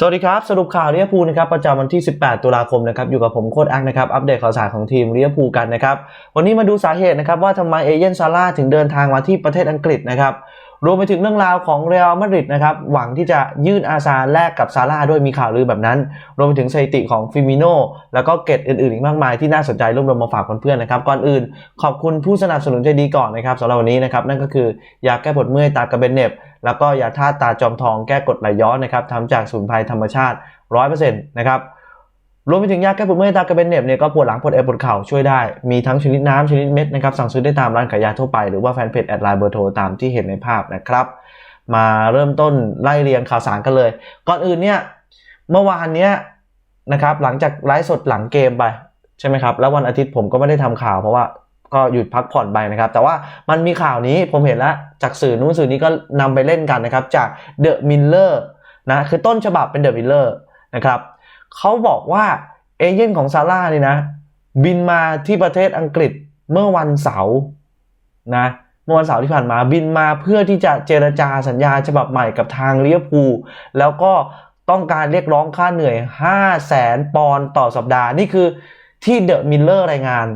สวัสดีครับ สรุปข่าวเรียพูนะครับประจำวันที่ 18 ตุลาคมนะครับอยู่กับผมโค้ดอักนะครับอัปเดตข่าวสารของทีมเรียพูกันนะครับวันนี้มาดูสาเหตุนะครับว่าทำไมเอเย่นซาร่าถึงเดินทางมาที่ประเทศอังกฤษนะครับ รวมไปถึงเรื่องราวของเรอัลมาดริดนะครับหวังที่จะยื่นอาซาแลกกับซาร่าด้วยมีข่าวลือแบบนั้น รวมไปถึงสถิติของฟิมิโนแล้วก็เกตอื่นๆอีกมากมายที่น่าสนใจรวบรวมมาฝากเพื่อนๆนะครับก่อนอื่นขอบคุณผู้สนับสนุนใจดีก่อนนะครับสำหรับวันนี้นะครับนั่นก็คือยาแก้ปวดเมื่อยตากระเบนเน็บแล้วก็ยาธาตุตาจอมทองแก้กดไหลย้อนนะครับทำจากสมุนไพรธรรมชาติ 100%นะครับ รวมไปถึงยาแก้ปวดเมื่อยตากระเบนเน็บเนี่ยก็ปวดหลังปวดเอวปวดเข่าช่วยได้ มีทั้งชนิดน้ำชนิดเม็ดนะครับสั่งซื้อได้ตามร้านขายยาทั่วไปหรือว่าแฟนเพจแอดไลน์เบอร์โทรตามที่เห็นในภาพนะครับ มาเริ่มต้นไล่เรียงข่าวสารกันเลย ก่อนอื่นเนี่ยเมื่อวานเนี้ยนะครับหลังจากไลฟ์สดหลังเกมไปใช่ไหมครับแล้ววันอาทิตย์ผมก็ไม่ได้ทำข่าวเพราะว่าก็หยุดพักผ่อนไปนะครับ แต่ว่ามันมีข่าวนี้ผมเห็นแล้วจากสื่อนู้นสื่อนี้ก็นำไปเล่นกันนะครับจากเดอะมิลเลอร์นะคือต้นฉบับเป็นเดอะมิลเลอร์นะครับ เขาบอกว่าเอเย่นของซาร่านี่นะ บินมาที่ประเทศอังกฤษเมื่อวันเสาร์นะเมื่อวันเสาร์ที่ผ่านมาบินมาเพื่อที่จะเจรจาสัญญาฉบับใหม่กับทางเวอร์พูแล้วก็ต้องการเรียกร้องค่าเหนื่อย 5 0 0แสนปอนต่อสัปดาห์นี่คือที่เดอะมิลเลอร์รายงาน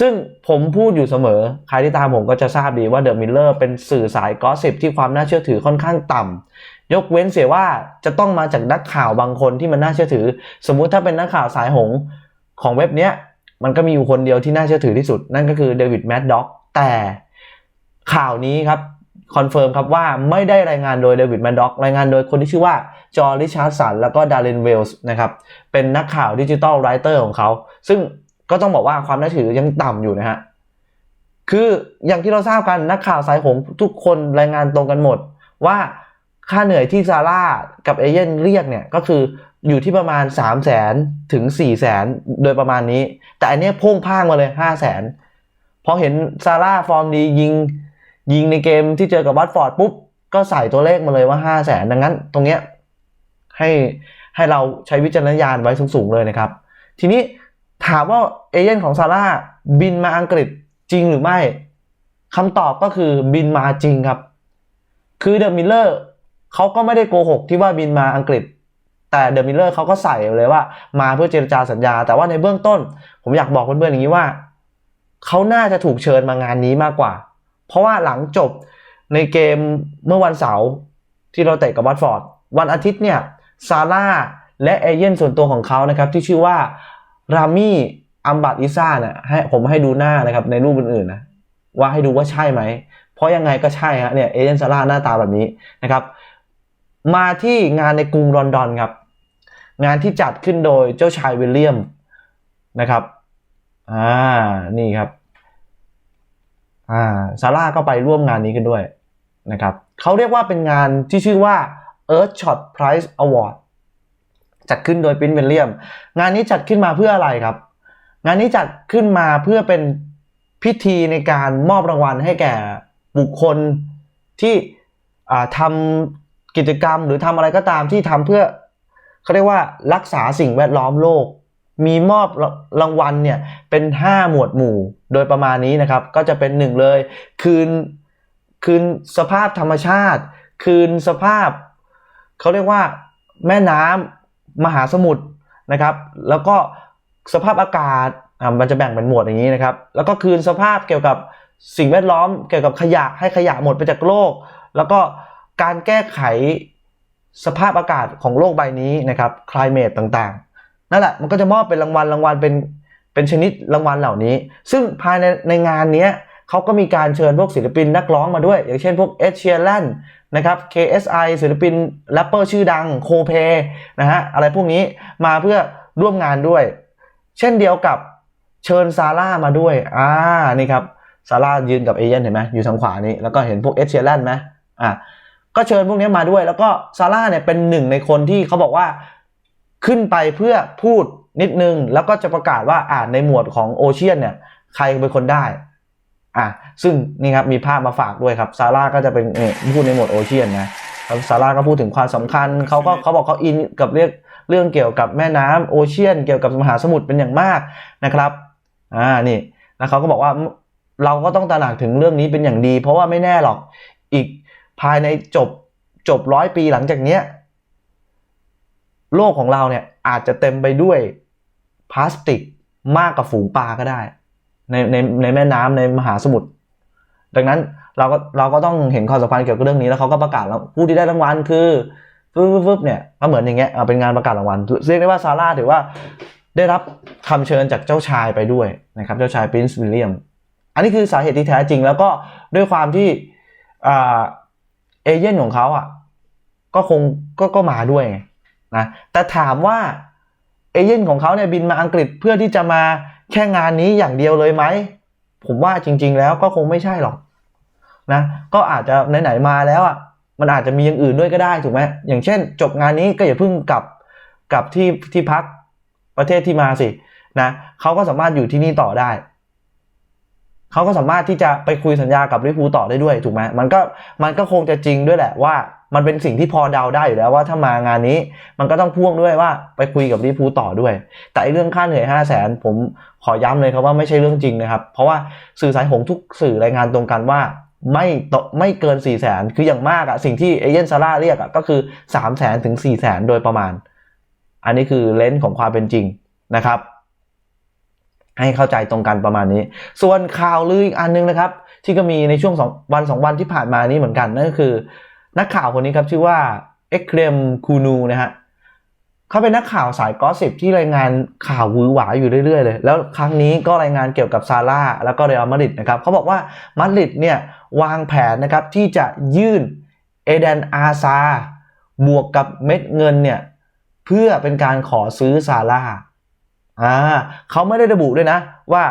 ซึ่งผมพูดอยู่เสมอ ใครที่ตามผมก็จะทราบดีว่าเดอะมิลเลอร์เป็นสื่อสายกอสซิบที่ความน่าเชื่อถือค่อนข้างต่ำ ยกเว้นเสียว่าจะต้องมาจากนักข่าวบางคนที่มันน่าเชื่อถือ สมมุติถ้าเป็นนักข่าวสายหงของเว็บเนี้ยมันก็มีอยู่คนเดียวที่น่าเชื่อถือที่สุด นั่นก็คือเดวิดแมดด็อกแต่ข่าวนี้ครับคอนเฟิร์มครับว่าไม่ได้รายงานโดยเดวิดแมดด็อกรายงานโดยคนที่ชื่อว่าจอร์ริชาร์ดสันแล้วก็ดารินเวลส์นะครับเป็นนักข่าวดิจิตอลไรเตอร์ของเขา ซึ่งก็ต้องบอกว่าความน่าถือยังต่ำอยู่นะฮะคืออย่างที่เราทราบกันนักข่าวสายหงทุกคนรายงานตรงกันหมด ว่า ค่าเหนื่อยที่ซาร่ากับเอเย่นเรียกเนี่ยก็คืออยู่ที่ประมาณ 3 0 0แสนถึง 4 0 0แสนโดยประมาณนี้ แต่อันนี้พุ่งพ่างมาเลย 5 0 0แสนพอเห็นซาร่าฟอร์มดียิง ยิงในเกมที่เจอกับวัตฟอร์ดปุ๊บ ก็ใส่ตัวเลขมาเลยว่า 5 0 0แสนดังนั้นตรงเนี้ยให้ให้เราใช้วิจารณญาณไว้สูงๆเลยนะครับ ทีนี้ถามว่าเอเย่นของซาร่าบินมาอังกฤษจริงหรือไม่คำตอบก็คือบินมาจริงครับ คือเดอะมิลเลอร์ เขาก็ไม่ได้โกหกที่ว่าบินมาอังกฤษ แต่เดอะมิลเลอร์เขาก็ใส่เลยว่า มาเพื่อเจรจาสัญญา แต่ว่าในเบื้องต้น ผมอยากบอกเพื่อนๆอย่างนี้ว่าเขาน่าจะถูกเชิญมางานนี้มากกว่า เพราะว่าหลังจบในเกมเมื่อวันเสาร์ที่เราเตะกับวัตฟอร์ดวันอาทิตย์เนี่ยซาร่าและเอเย่นส่วนตัวของเขานะครับที่ชื่อว่ารามี่อัมบัตอิซ่าเนี่ยให้ผมให้ดูหน้านะครับในรูปอื่นๆนะว่าให้ดูว่าใช่ไหม เพราะยังไงก็ใช่ฮะเนี่ยเอเจนซาร่าหน้าตาแบบนี้นะครับ มาที่งานในกรุงลอนดอนครับ งานที่จัดขึ้นโดยเจ้าชายวิลเลียมนะครับอ่านี่ครับอ่าซาร่าก็ไปร่วมงานนี้กันด้วยนะครับเขาเรียกว่าเป็นงานที่ชื่อว่า Earth Shot Prize Award จัดขึ้นโดยปรินซ์วิลเลียม งานนี้จัดขึ้นมาเพื่ออะไรครับ งานนี้จัดขึ้นมาเพื่อเป็นพิธีในการมอบรางวัลให้แก่บุคคลที่ทำ กิจกรรมหรือทำอะไรก็ตามที่ทำเพื่อเขาเรียกว่ารักษาสิ่งแวดล้อมโลก มีมอบรางวัลเนี่ยเป็น 5 หมวดหมู่โดยประมาณนี้นะครับ ก็จะเป็นหนึ่งเลย คืนคืนสภาพธรรมชาติ คืนสภาพเขาเรียกว่าแม่น้ำมหาสมุทรนะครับ แล้วก็สภาพอากาศมันจะแบ่งเป็นหมวดอย่างนี้นะครับ แล้วก็คืนสภาพเกี่ยวกับสิ่งแวดล้อมเกี่ยวกับขยะให้ขยะหมดไปจากโลก แล้วก็ การแก้ไขสภาพอากาศของโลกใบนี้นะครับ climate ต่างๆ นั่นแหละมันก็จะมอบเป็นรางวัลรางวัลเป็นเป็นชนิดรางวัลเหล่านี้ ซึ่งภายในในงานนี้เขาก็มีการเชิญพวกศิลปินนักร้องมาด้วย อย่างเช่นพวกเอชเชียร์แลนนะครับ KSI ศิลปินแรปเปอร์ชื่อดังโคเพนะฮะอะไรพวกนี้มาเพื่อร่วมงานด้วย เช่นเดียวกับเชิญซาร่ามาด้วยอ่านี่ครับซาร่ายืนกับเอเย่นเห็นไหมอยู่ทางขวานี้แล้วก็เห็นพวกเอชเชียร์แลนไหมอ่า ก็เชิญพวกนี้มาด้วย แล้วก็ซาร่าเนี่ยเป็นหนึ่งในคนที่เขาบอกว่าขึ้นไปเพื่อพูดนิดนึง แล้วก็จะประกาศว่าอ่าในหมวดของโอเชียนเนี่ยใครเป็นคนได้อ่าซึ่งนี่ครับมีภาพมาฝากด้วยครับซาร่าก็จะเป็นเนี่ยพูดในหมวดโอเชียนนะซาร่าก็พูดถึงความสำคัญเขาก็เขาบอกเขาอินกับเรื่องเรื่องเกี่ยวกับแม่น้ำโอเชียน เกี่ยวกับมหาสมุทรเป็นอย่างมากนะครับอ่านี่แล้วเขาก็บอกว่าเราก็ต้องตระหนักถึงเรื่องนี้เป็นอย่างดี เพราะว่าไม่แน่หรอกอีก ภายในจบจบร้อยปีหลังจากเนี้ยโลกของเราเนี่ยอาจจะเต็มไปด้วยพลาสติกมากกว่าฝูงปลาก็ได้ ในในในแม่น้ำในมหาสมุทรดังนั้นเราก็เราก็ต้องเห็นความสัมพันธ์เกี่ยวกับเรื่องนี้แล้วเขาก็ประกาศแล้วผู้ที่ได้รางวัลคือฟึบฟึบฟึบเนี่ยก็เหมือนอย่างเงี้ยเอาเป็นงานประกาศรางวัลเรียกได้ว่าซาร่าถือว่าได้รับคำเชิญจากเจ้าชายไปด้วยนะครับ เจ้าชายปรินซ์วิลเลียม อันนี้คือสาเหตุที่แท้จริง แล้วก็ด้วยความที่อ่า เอเย่นของเขาอะก็คงก็ก็มาด้วยนะแต่ถามว่าเอเย่นของเขาเนี่ยบินมาอังกฤษเพื่อที่จะมาแค่งานนี้อย่างเดียวเลยไหม ผมว่าจริง ๆ แล้วก็คงไม่ใช่หรอกนะก็อาจจะไหนๆมาแล้วอะมันอาจจะมีอย่างอื่นด้วยก็ได้ถูกไหมอย่างเช่น จบงานนี้ก็อย่าเพิ่งกลับกลับที่ที่พักประเทศที่มาสินะเขาก็สามารถอยู่ที่นี่ต่อได้ เขาก็สามารถที่จะไปคุยสัญญากับลิเวอร์พูลต่อได้ด้วยถูกไหมมันก็มันก็คงจะจริงด้วยแหละว่า มันเป็นสิ่งที่พอเดาได้อยู่แล้วว่าถ้ามางานนี้ มันก็ต้องพ่วงด้วยว่าไปคุยกับลิเวอร์พูลต่อด้วย แต่เรื่องค่าเหนื่อย 5 0 0แสนผมขอย้ำเลยครับว่าไม่ใช่เรื่องจริงนะครับ เพราะว่าสื่อสายหงทุกสื่อรายงานตรงกันว่าไม่ตไม่เกิน 4 0 0แสนคืออย่างมากอะสิ่งที่เอเจนต์ซาร่าเรียกอะก็คือ 3 0 0แสนถึง 4 0 0แสนโดยประมาณ อันนี้คือเลนส์ของความเป็นจริงนะครับ ให้เข้าใจตรงกันประมาณนี้ ส่วนข่าวลืออีกอันนึงนะครับ ที่ก็มีในช่วงสองวันสองวันที่ผ่านมานี้เหมือนกันนั่นก็คือ นักข่าวคนนี้ครับชื่อว่าเอ็กเครมคูนูนะฮะเขาเป็นนักข่าวสายกอสิบที่รายงานข่าวหวือหวาอยู่เรื่อยๆเลย แล้วครั้งนี้ก็รายงานเกี่ยวกับซาร่าแล้วก็เรอัลมาดริดนะครับเขาบอกว่ามาดริดเนี่ยวางแผนนะครับที่จะยื่นเอเดนอาซาบวกกับเม็ดเงินเนี่ยเพื่อเป็นการขอซื้อซาร่า อ่าเขาไม่ได้ระบุด้วยนะ ว่า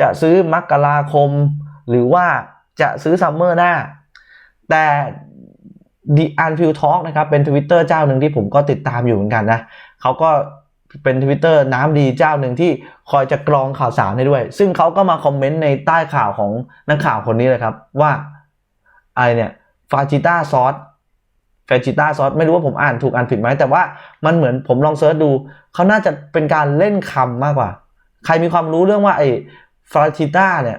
จะซื้อมกราคม หรือว่าจะซื้อซัมเมอร์หน้า แต่ The Unfield Talk นะครับเป็นทวิตเตอร์เจ้าหนึ่งที่ผมก็ติดตามอยู่เหมือนกันนะเขาก็เป็นทวิตเตอร์น้ำดีเจ้าหนึ่งที่คอยจะกรองข่าวสารให้ด้วย ซึ่งเขาก็มาคอมเมนต์ในใต้ข่าวของนักข่าวคนนี้เลยครับ ว่าอะไรเนี่ยฟาจิต้าซอส ฟจิต้าซอสไม่รู้ว่าผมอ่านถูกอ่านผิดไหมแต่ว่ามันเหมือนผมลองเซิร์ชดู เขาน่าจะเป็นการเล่นคำมากกว่า ใครมีความรู้เรื่องว่าไอ้ฟาจิต้าเนี่ย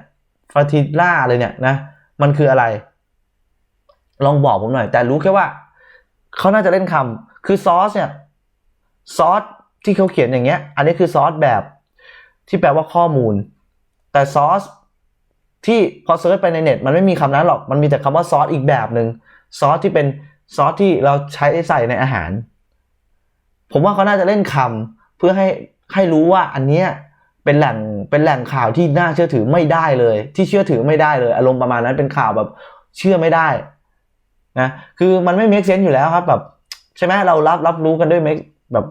ฟาจิล่าอะไรเนี่ยนะ มันคืออะไร ลองบอกผมหน่อย แต่รู้แค่ว่าเขาน่าจะเล่นคำคือซอสเนี่ยซอสที่เขาเขียนอย่างเงี้ย อันนี้คือซอสแบบที่แปลว่าข้อมูล แต่ซอสที่พอเซิร์ชไปในเน็ต มันไม่มีคำนั้นหรอก มันมีแต่คำว่าซอสอีกแบบหนึ่งซอสที่เป็น ซอสที่เราใช้ใส่ในอาหาร ผมว่าเขาน่าจะเล่นคำเพื่อให้ให้รู้ว่าอันเนี้ยเป็นแหล่งเป็นแหล่งข่าวที่น่าเชื่อถือไม่ได้เลย ที่เชื่อถือไม่ได้เลย อารมณ์ประมาณนั้นเป็นข่าวแบบเชื่อไม่ได้นะคือมันไม่ make sense อยู่แล้วครับแบบใช่ไหมเรารับรับรู้กันด้วย make แบบ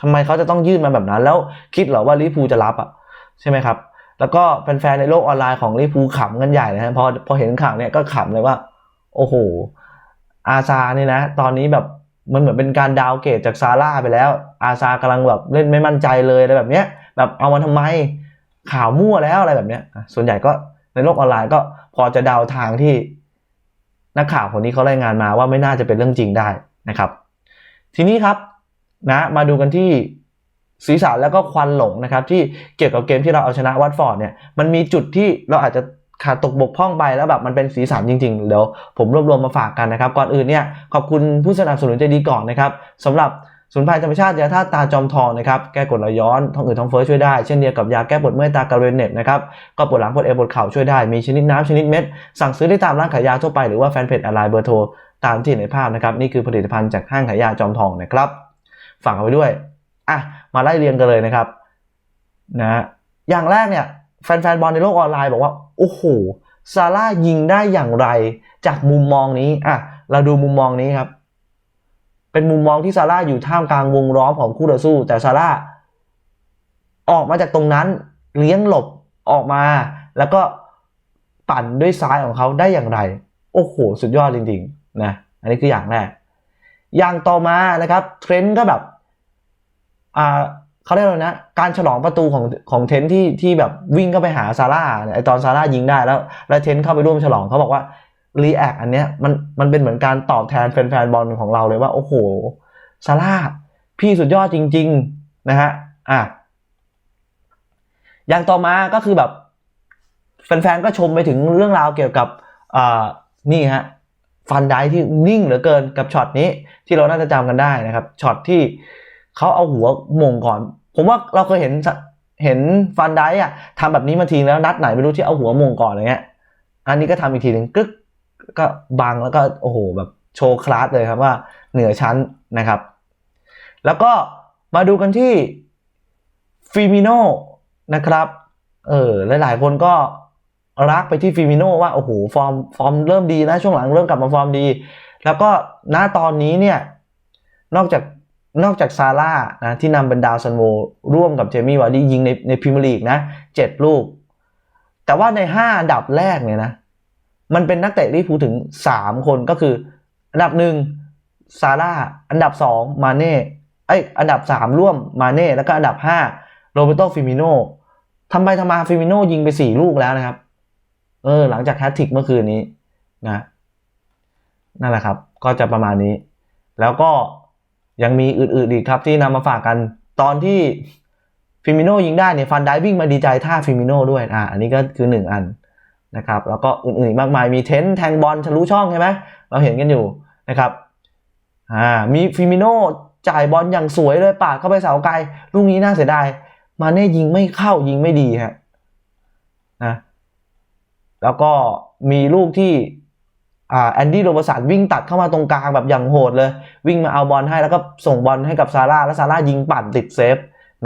ทำไมเขาจะต้องยื่นมาแบบนั้น แล้วคิดเหรอว่าลิปูจะรับอะใช่ไหมครับ แล้วก็แฟนๆในโลกออนไลน์ของลิปูขำกันใหญ่นะฮะพอพอเห็นข่าวเนี่ยก็ขำเลยว่า โอ้โห อาซาเนี่ยนะ ตอนนี้แบบมันเหมือนเป็นการดาวเกรดจากซาร่าไปแล้ว อาซากำลังแบบเล่นไม่มั่นใจเลยอะไรแบบเนี้ย แบบเอามาทำไมข่าวมั่วแล้วอะไรแบบเนี้ย ส่วนใหญ่ก็ในโลกออนไลน์ก็พอจะเดาทางที่นักข่าวคนนี้เขารายงานมาว่าไม่น่าจะเป็นเรื่องจริงได้นะครับ ทีนี้ครับนะมาดูกันที่สีสันแล้วก็ควันหลงนะครับ ที่เกี่ยวกับเกมที่เราเอาชนะวัตฟอร์ดเนี่ยมันมีจุดที่เราอาจจะ ขาดตกบกพร่องไปแล้วแบบมันเป็นสีสันจริงๆ เดี๋ยวผมรวบรวมมาฝากกันนะครับ ก่อนอื่นเนี่ยขอบคุณผู้สนับสนุนใจดีก่อนนะครับสำหรับสมุนไพรธรรมชาติยาธาตุตาจอมทองนะครับแก้กดไหลย้อนท้องอืดท้องเฟ้อช่วยได้เช่นเดียวกับยาแก้ปวดเมื่อยตาการเรนเน็ตนะครับก็ปวดหลังปวดเอวปวดเข่าช่วยได้มีชนิดน้ำชนิดเม็ด สั่งซื้อได้ตามร้านขายยาทั่วไปหรือว่าแฟนเพจออนไลน์เบอร์โทรตามที่เห็นในภาพนะครับนี่คือผลิตภัณฑ์จากห้างขายยาจอมทองนะครับฝากเอาไว้ด้วยอะมาไล่เรียงกันเลยนะครับนะอย่างแรกเนี่ย แฟนๆบอลในโลกออนไลน์บอกว่า โอ้โหซาร่ายิงได้อย่างไร จากมุมมองนี้อะเราดูมุมมองนี้ครับ เป็นมุมมองที่ซาร่าอยู่ท่ามกลางวงล้อมของคู่ต่อสู้ แต่ซาร่าออกมาจากตรงนั้นเลี้ยงหลบออกมา แล้วก็ปั่นด้วยซ้ายของเขาได้อย่างไร โอ้โห สุดยอดจริงๆนะอันนี้คืออย่างแรกอย่างต่อมานะครับเทรนด์ก็แบบอ่า เขาเรียกว่านะ การฉลองประตูของของเทนที่ที่แบบวิ่งเข้าไปหาซาร่าเนี่ยไอตอนซาร่ายิงได้แล้ว แล้วเทนเข้าไปร่วมฉลองเขาบอกว่ารีแอคอันเนี้ยมันมันเป็นเหมือนการตอบแทนแฟนๆบอลของเราเลยว่า โอ้โหซาร่าพี่สุดยอดจริง ๆ นะฮะอะอย่างต่อมาก็คือแบบแฟนๆก็ชมไปถึงเรื่องราวเกี่ยวกับอ่านี่ฮะฟันได้ที่นิ่งเหลือเกินกับช็อตนี้ที่เราน่าจะจำกันได้นะครับช็อตที่ เขาเอาหัวมงก่อน ผมว่าเราเคยเห็นเห็นฟันไดอะทำแบบนี้มาทีแล้วนัดไหนไม่รู้ที่เอาหัวมงก่อนอะไรเงี้ย อันนี้ก็ทำอีกทีหนึ่งกึกก็บังแล้วก็โอ้โหแบบโชว์คลาสเลยครับว่าเหนือชั้นนะครับ แล้วก็มาดูกันที่ฟิมิโนนะครับ เออหลายๆคนก็รักไปที่ฟิมิโนว่าโอ้โหฟอร์มฟอร์มเริ่มดีนะช่วงหลังเริ่มกลับมาฟอร์มดี แล้วก็ณตอนนี้เนี่ยนอกจาก นอกจากซาร่านะที่นำเป็นดาวซันโวร่วมกับเจมี่วาร์ดี้ยิงในในพรีเมียร์ลีกนะเจ็ดลูก แต่ว่าในห้าอันดับแรกเนี่ยนะ มันเป็นนักเตะที่พูดถึงสามคนก็คืออันดับหนึ่งซาร่าอันดับสองมาเน่ไอยอันดับสามร่วมมาเน่แล้วก็อันดับห้าโรเบโตฟิมิโนทำไปทำมาฟิมิโนยิงไปสี่ลูกแล้วนะครับ เออ หลังจากแฮตทริกเมื่อคืนนี้นะนั่นแหละครับ ก็จะประมาณนี้ แล้วก็ ยังมีอื่นๆอีกครับที่นำมาฝากกันตอนที่ฟิมิโนยิงได้เนี่ยฟันได้วิ่งมาดีใจท่าฟิมิโนด้วยอ่าอันนี้ก็คือหนึ่งอันนะครับแล้วก็อื่นๆอีกมากมายมีเทนแทงบอลทะลุช่องใช่ไหมเราเห็นกันอยู่นะครับอ่ามีฟิมิโนจ่ายบอลอย่างสวยเลยปาดเข้าไปเสาไกลลูกนี้น่าเสียดายมาเน่ยิงไม่เข้ายิงไม่ดีฮะนะแล้วก็มีลูกที่ แอนดี้โรบสันวิ่งตัดเข้ามาตรงกลางแบบอย่างโหดเลย วิ่งมาเอาบอลให้แล้วก็ส่งบอลให้กับซาร่าแล้วซาร่ายิงปั่นติดเซฟ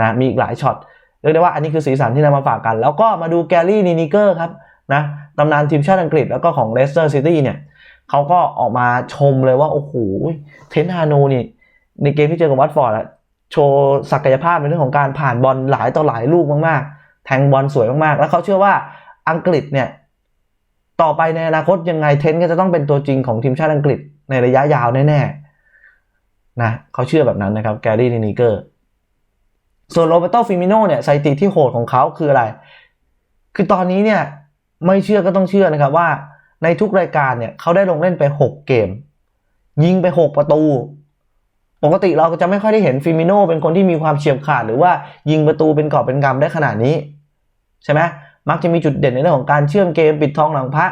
นะมีอีกหลายช็อตเรียกได้ว่าอันนี้คือสีสันที่นำมาฝากกัน แล้วก็มาดูแกรี่นีนิเกอร์ครับนะตำนานทีมชาติอังกฤษแล้วก็ของเลสเตอร์ซิตี้เนี่ยเขาก็ออกมาชมเลยว่า โอ้โหเทนฮานูนี่ ในเกมที่เจอกับวัตฟอร์ดอะโชว์ศักยภาพในเรื่องของการผ่านบอลหลายต่อหลายลูกมากๆ แทงบอลสวยมากๆ แล้วเขาเชื่อว่าอังกฤษเนี่ย ต่อไปในอนาคตยังไงเทนก็จะต้องเป็นตัวจริงของทีมชาติอังกฤษในระยะยาวแน่ๆนะเขาเชื่อแบบนั้นนะครับแกรี่นิเกอร์ส่วนโรเบโตฟิมิโนเนี่ยสถิติที่โหดของเขาคืออะไร คือตอนนี้เนี่ยไม่เชื่อก็ต้องเชื่อนะครับว่าในทุกรายการเนี่ยเขาได้ลงเล่นไป 6 เกม ยิงไป 6 ประตู ปกติเราก็จะไม่ค่อยได้เห็นฟิมิโนเป็นคนที่มีความเฉียบขาด หรือว่ายิงประตูเป็นกอบเป็นกำได้ขนาดนี้ ใช่ไหม มักจะมีจุดเด่นในเรื่องของการเชื่อมเกมปิดทองหลังพระ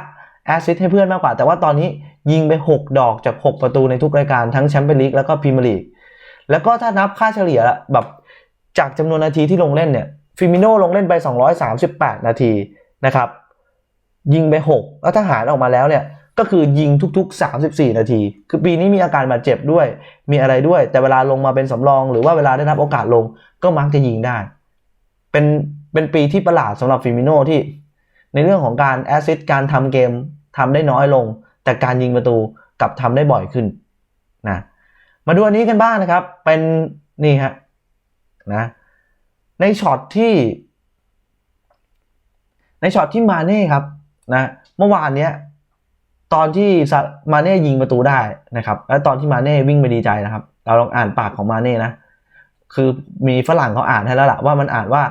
แอสซิสต์ให้เพื่อนมากกว่า แต่ว่าตอนนี้ยิงไป 6 ดอกจาก 6 ประตูในทุกรายการทั้งแชมเปี้ยนลีกแล้วก็พรีเมียร์ลีกแล้วก็ถ้านับค่าเฉลี่ยละแบบจากจำนวนนาทีที่ลงเล่นเนี่ยฟิมิโนลงเล่นไป 238 นาทีนะครับ ยิงไป 6 แล้วถ้าหารออกมาแล้วเนี่ย ก็คือยิงทุกๆ 34 นาที คือปีนี้มีอาการบาดเจ็บด้วย มีอะไรด้วย แต่เวลาลงมาเป็นสำรอง หรือว่าเวลาได้รับโอกาสลงก็มักจะยิงได้ เป็น เป็นปีที่ประหลาดสำหรับฟิมิโนที่ ในเรื่องของการแอสซิสต์การทำเกมทำได้น้อยลง แต่การยิงประตูกลับทำได้บ่อยขึ้นนะมาดูอันนี้กันบ้างนะครับ เป็นนี่ฮะนะในช็อตที่ ในช็อตที่มาเน่ครับนะเมื่อวานเนี้ยตอนที่มาเน่ยิงประตูได้นะครับ แล้วตอนที่มาเน่วิ่งไปดีใจนะครับ เราลองอ่านปากของมาเน่นะคือมีฝรั่งเขาอ่านให้แล้วล่ะว่ามันอ่านว่า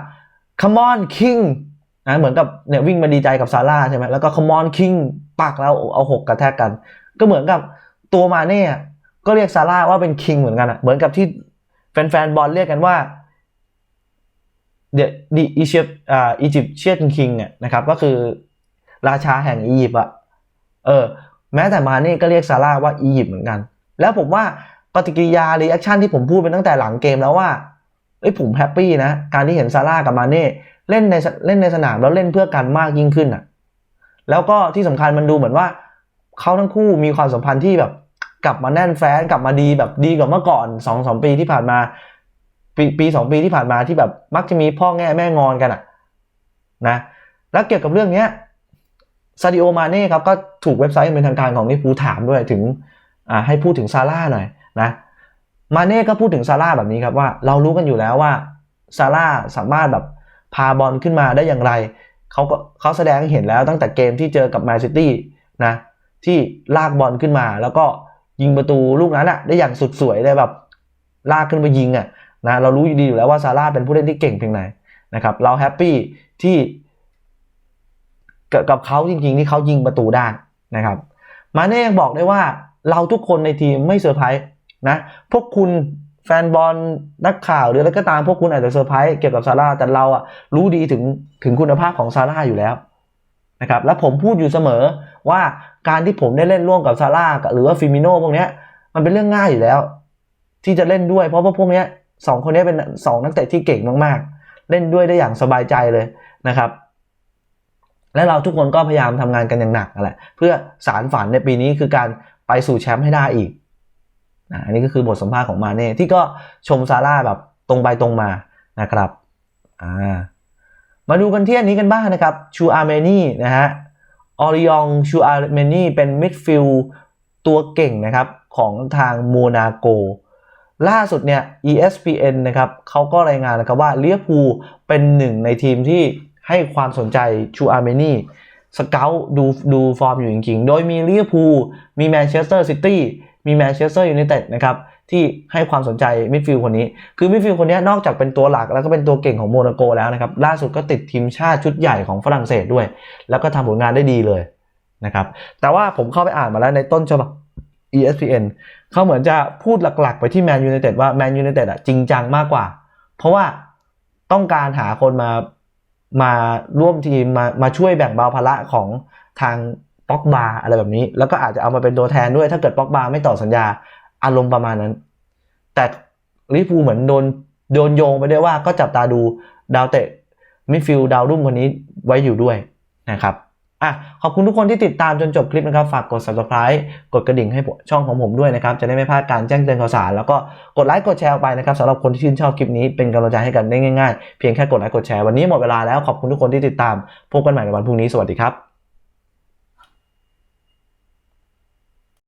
come on king นะเหมือนกับเนี่ยวิ่งมาดีใจกับซาร่าใช่ไหมแล้วก็ come on king ปากแล้วเอาหกกระแทกกัน ก็เหมือนกับตัวมาเน่ก็เรียกซาร่าว่าเป็น king เหมือนกันอะเหมือนกับที่แฟนๆบอลเรียกกันว่า the the Egypt อ่า Egyptian king อะนะครับก็คือราชาแห่งอียิปต์อะเออแม้แต่มาเน่ก็เรียกซาร่าว่าอียิปต์เหมือนกัน แล้วผมว่าปฏิกิริยารีแอคชั่นที่ผมพูดไปตั้งแต่หลังเกมแล้วว่า เอ้ยผมแฮปปี้นะ การที่เห็นซาร่ากับมาเน่เล่นในเล่นในสนามแล้วเล่นเพื่อกันมากยิ่งขึ้นอะ แล้วก็ที่สำคัญมันดูเหมือนว่าเขาทั้งคู่มีความสัมพันธ์ที่แบบกลับมาแน่นแฟ้นกลับมาดีแบบดีกว่าเมื่อก่อนสองสองปีที่ผ่านมา ปีปีสองปีที่ผ่านมาที่แบบมักจะมีพ่อแง่แม่งอนกันอะนะแล้วเกี่ยวกับเรื่องเนี้ยซาดิโอมาเน่ครับก็ถูกเว็บไซต์เป็นทางการของลิเวอร์พูลถามด้วยถึงอ่าให้พูดถึงซาร่าหน่อยนะ มาเน่ก็พูดถึงซาร่าแบบนี้ครับว่า เรารู้กันอยู่แล้วว่าซาร่าสามารถแบบพาบอลขึ้นมาได้อย่างไรเขาก็เขาแสดงให้เห็นแล้วตั้งแต่เกมที่เจอกับแมนซิตี้นะที่ลากบอลขึ้นมาแล้วก็ยิงประตูลูกนั้นอะได้อย่างสุดสวยเลยแบบ ลากขึ้นไปยิงอะนะเรารู้ดีอยู่แล้วว่าซาร่าเป็นผู้เล่นที่เก่งเพียงไหนนะครับเราแฮปปี้ที่กับเขาจริงๆที่เขายิงประตูได้นะครับ มาเน่ยังบอกได้ว่าเราทุกคนในทีมไม่เซอร์ไพรส์ นะพวกคุณแฟนบอลนักข่าวหรืออะไรก็ตามพวกคุณอาจจะเซอร์ไพรส์เกี่ยวกับซาร่าแต่เราอะรู้ดีถึงถึงคุณภาพของซาร่าอยู่แล้วนะครับและผมพูดอยู่เสมอว่าการที่ผมได้เล่นร่วมกับซาร่าหรือว่าฟิมิโน่พวกนี้มันเป็นเรื่องง่ายอยู่แล้ว ที่จะเล่นด้วยเพราะว่าพวกนี้สองคนนี้เป็นสองนักเตะที่เก่งมากๆ เล่นด้วยได้อย่างสบายใจเลยนะครับ และเราทุกคนก็พยายามทำงานกันอย่างหนักแหละเพื่อสารฝันในปีนี้คือการไปสู่แชมป์ให้ได้อีก อันนี้ก็คือบทสัมภาษณ์ของมาเน่ที่ก็ชมซาร่าแบบตรงไปตรงมานะครับมาดูกันที่อันนี้กันบ้างนะครับชูอาร์เมนีนะฮะออริองชูอาร์เมนีเป็นมิดฟิลตัวเก่งนะครับของทางโมนาโก ล่าสุดเนี่ย ESPN นะครับเขาก็รายงานนะครับว่าเลียพูเป็นหนึ่งในทีมที่ให้ความสนใจชูอาร์เมนีสเกลดูดูฟอร์มอยู่จริงๆ โดยมีเลียพูมีแมนเชสเตอร์ซิตี้ มีแมนเชสเตอร์ยูไนเต็ดนะครับที่ให้ความสนใจมิดฟิลด์คนนี้ คือมิดฟิลด์คนนี้นอกจากเป็นตัวหลักแล้วก็เป็นตัวเก่งของโมนาโกแล้วนะครับล่าสุดก็ติดทีมชาติชุดใหญ่ของฝรั่งเศสด้วย แล้วก็ทำผลงานได้ดีเลยนะครับแต่ว่าผมเข้าไปอ่านมาแล้วในต้นฉบับ ESPN เขาเหมือนจะพูดหลักๆ ไปที่แมนยูไนเต็ดว่าแมนยูไนเต็ดอะจริงจังมากกว่า เพราะว่าต้องการหาคนมามาร่วมทีมมามาช่วยแบ่งเบาภาระของทาง ป็อกบาอะไรแบบนี้ แล้วก็อาจจะเอามาเป็นตัวแทนด้วย ถ้าเกิดป็อกบาไม่ต่อสัญญาอารมณ์ประมาณนั้น แต่ลิเวอร์พูเหมือนโดนโดนโยงไปได้ว,ว่าก็จับตาดูดาวเตะมิฟิลด์ดาวรุ่งคนนี้ไว้อยู่ด้วยนะครับอะขอบคุณทุกคนที่ติดตามจนจบคลิปนะครับ ฝากกด subscribe กดกระดิ่งให้ช่องของผมด้วยนะครับ จะได้ไม่พลาดการแจ้งเตือนข่าวสาร แล้วก็กดไลค์กดแชร์ออกไปนะครับสำหรับคนที่ชื่นชอบคลิปนี้เป็นกำลังใจให้กันได้ง่ายๆ เพียงแค่กดไลค์กดแชร์วันนี้หมดเวลาแล้วขอบคุณทุกคนที่ติดตามพบกันใหม่ในวันพรุ่งนี้สวัสดีครับ